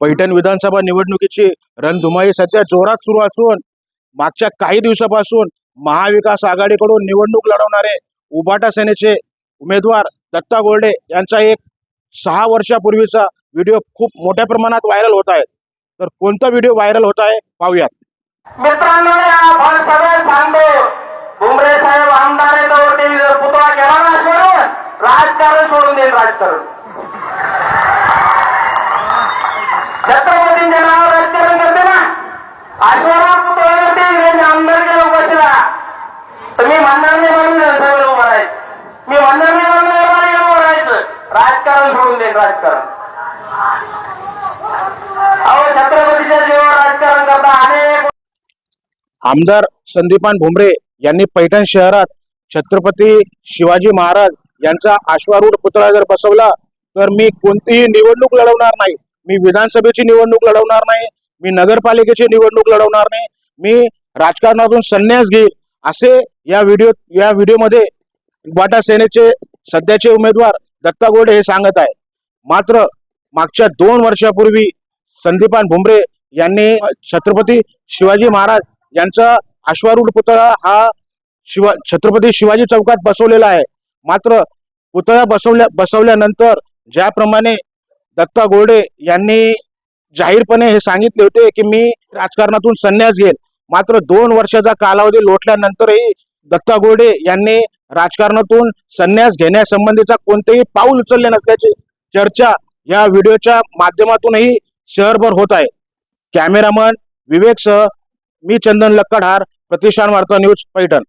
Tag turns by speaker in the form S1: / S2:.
S1: पैठण विधानसभा निवडणुकीची रणधुमाई सध्या जोरात सुरू असून मागच्या काही दिवसापासून महाविकास आघाडीकडून निवडणूक लढवणारे उबाटा सेनेचे उमेदवार दत्ता गोल्डे यांचा एक सहा वर्षापूर्वीचा व्हिडिओ खूप मोठ्या प्रमाणात व्हायरल होत आहे. तर कोणता व्हिडिओ व्हायरल होत आहे पाहूयात.
S2: मित्रांनो आपण सगळे सांगतो भुमरे साहेब आमदार पुतळा केला ना राजकारण सोडून देईल राजकारण छत्रपतींच्या नावावर राजकारण करते ना आश्वरा पुतळ्यावरती इंग्रज आमदार गेलो बसला तर मी म्हणणार नाही म्हणून जनसभेला उभं राहायचं. मी म्हणणार नाही म्हणून एवढा उभं राहायचं. राजकारण सोडून देईन राजकारण. अहो छत्रपतीच्या जीवावर राजकारण करता अनेक
S1: आमदार संदीपान भुमरे यांनी पैठण शहरात छत्रपती शिवाजी महाराज यांचा आश्वारूढ पुतळा जर बसवला तर मी कोणतीही निवडणूक लढवणार नाही. मी विधानसभेची निवडणूक लढवणार नाही. मी नगरपालिकेची निवडणूक लढवणार नाही. मी राजकारणातून संन्यास घेईल. असे या व्हिडिओ या व्हिडिओमध्ये बाटा सेनेचे सध्याचे उमेदवार दत्ता गोडे हे सांगत आहे मात्र मागच्या दोन वर्षापूर्वी संदीपान भुमरे यांनी छत्रपती शिवाजी महाराज यांचा अश्वारूढ पुतळा हा शिवा छत्रपती शिवाजी चौकात बसवलेला आहे. मात्र पुतळा बसवल्या बसवल्यानंतर ज्याप्रमाणे दत्ता गोडे यांनी जाहीरपणे हे सांगितले होते की मी राजकारणातून संन्यास घेईल मात्र दोन वर्षाचा कालावधी लोटल्यानंतरही दत्ता गोडे यांनी राजकारणातून संन्यास घेण्यासंबंधीचा कोणतेही पाऊल उचलले नसल्याची चर्चा या व्हिडिओच्या माध्यमातूनही शहरभर होत आहे. कॅमेरामन विवेकसह मी चंदन लक्कडहार प्रतिष्ठान वार्ता न्यूज पैठण.